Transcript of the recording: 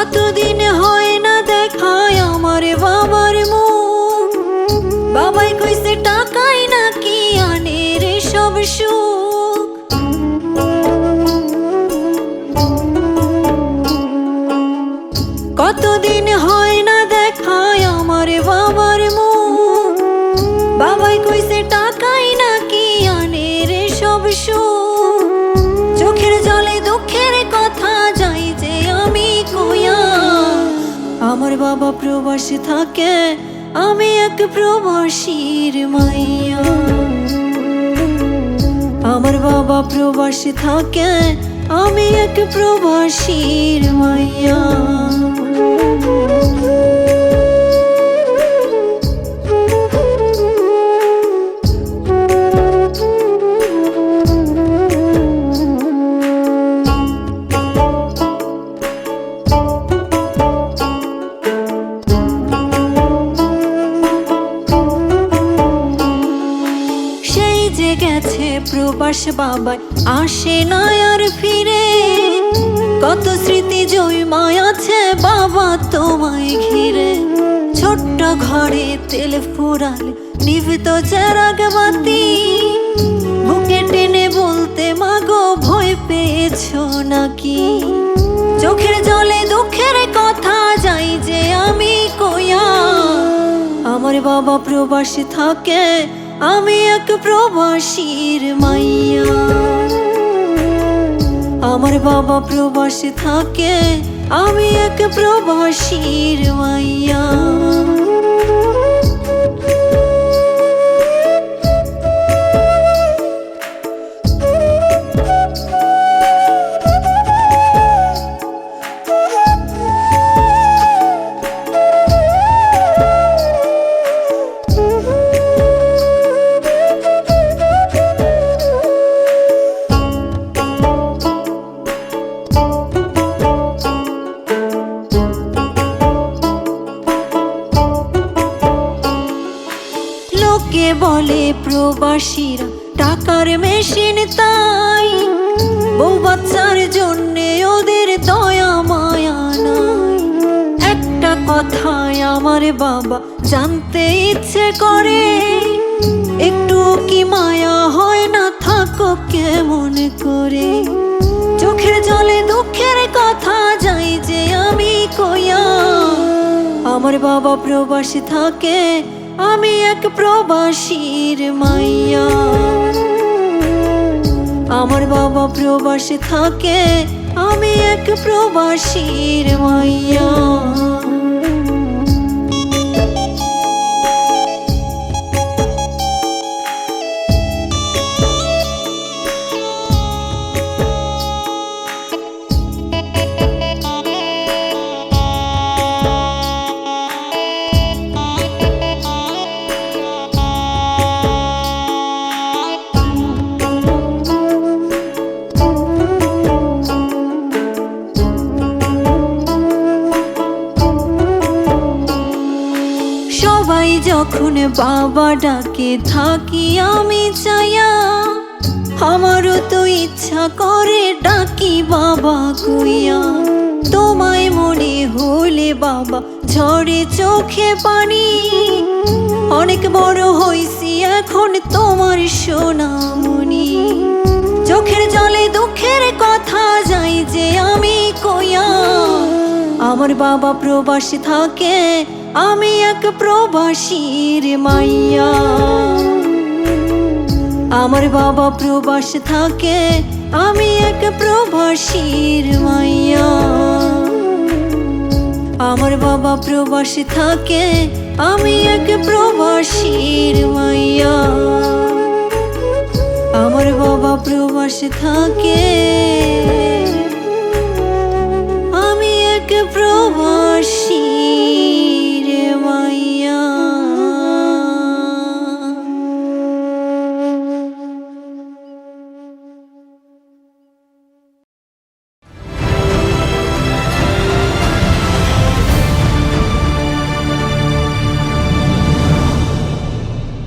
Foto আমার বাবা প্রবাসী থাকে, আমি এক প্রবাসীর মাইয়া। আমার বাবা প্রবাসী থাকে, আমি এক প্রবাসীর মাইয়া। গেছে প্রবাস বাবা আসে না আর ফিরে। কত স্মৃতি জয় আছে বাবা তোমায় ঘিরে। ছোট্ট ঘরে তেল ফুরালে নিভিত চেরাগ বুকে টেনে বলতে মাগো ভয় পেয়েছ নাকি? চোখের জলে দুঃখের কথা যাই যে আমি কইয়া। আমার বাবা প্রবাসী থাকে আমি এক প্রবাসীর মাইয়া। আমার বাবা প্রবাসী থাকে আমি এক প্রবাসীর মাইয়া। বলে প্রবাসীরা, টাকার মেশিন তাই। বউ বাচ্চার জন্যে ওদের দয়া, মায়া নাই। একটা কথায় আমার বাবা জানতে ইচ্ছে করে, একটু কি মায়া হয় না থাকো কেমন করে? চোখের জলে দুঃখের কথা যাই যে আমি কইয়া। আমার বাবা প্রবাসী থাকে আমি এক প্রবাসীর মাইয়া। আমার বাবা প্রবাসে থাকে আমি এক প্রবাসীর মাইয়া। সবাই যখন বাবা ডাকে থাকি, আমি চাইয়া আমারও তো ইচ্ছা করে ডাকি বাবা কইয়া। তোমায় মনে হলে বাবা ঝরে চোখে পানি। অনেক বড় হইছি এখন তোমার সোনামণি। চোখের জলে দুঃখের কথা যাই যে আমি কইয়া। আমার বাবা প্রবাসী থাকে আমি এক প্রবাসীর মাইয়া। আমার বাবা প্রবাস থাকে, আমি এক প্রবাসীর মাইয়া। আমার বাবা প্রবাস থাকে, আমি এক প্রবাসীর মাইয়া। আমার বাবা প্রবাস থাকে।